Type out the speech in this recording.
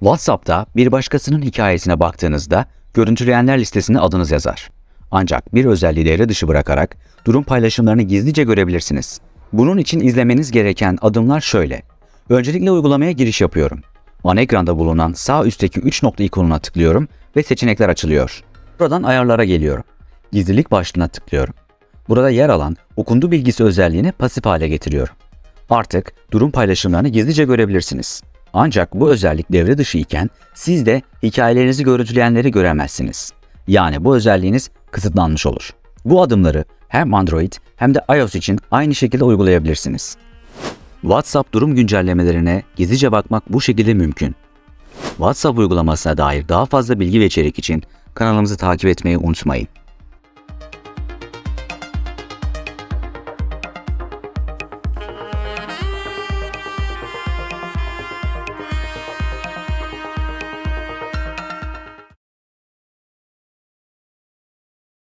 WhatsApp'ta bir başkasının hikayesine baktığınızda görüntüleyenler listesine adınız yazar. Ancak bir özelliği devre dışı bırakarak durum paylaşımlarını gizlice görebilirsiniz. Bunun için izlemeniz gereken adımlar şöyle. Öncelikle uygulamaya giriş yapıyorum. Ana ekranda bulunan sağ üstteki 3 nokta ikonuna tıklıyorum ve seçenekler açılıyor. Buradan ayarlara geliyorum. Gizlilik başlığına tıklıyorum. Burada yer alan okundu bilgisi özelliğini pasif hale getiriyorum. Artık durum paylaşımlarını gizlice görebilirsiniz. Ancak bu özellik devre dışı iken siz de hikayelerinizi görüntüleyenleri göremezsiniz. Yani bu özelliğiniz kısıtlanmış olur. Bu adımları hem Android hem de iOS için aynı şekilde uygulayabilirsiniz. WhatsApp durum güncellemelerine gizlice bakmak bu şekilde mümkün. WhatsApp uygulamasına dair daha fazla bilgi ve içerik için kanalımızı takip etmeyi unutmayın.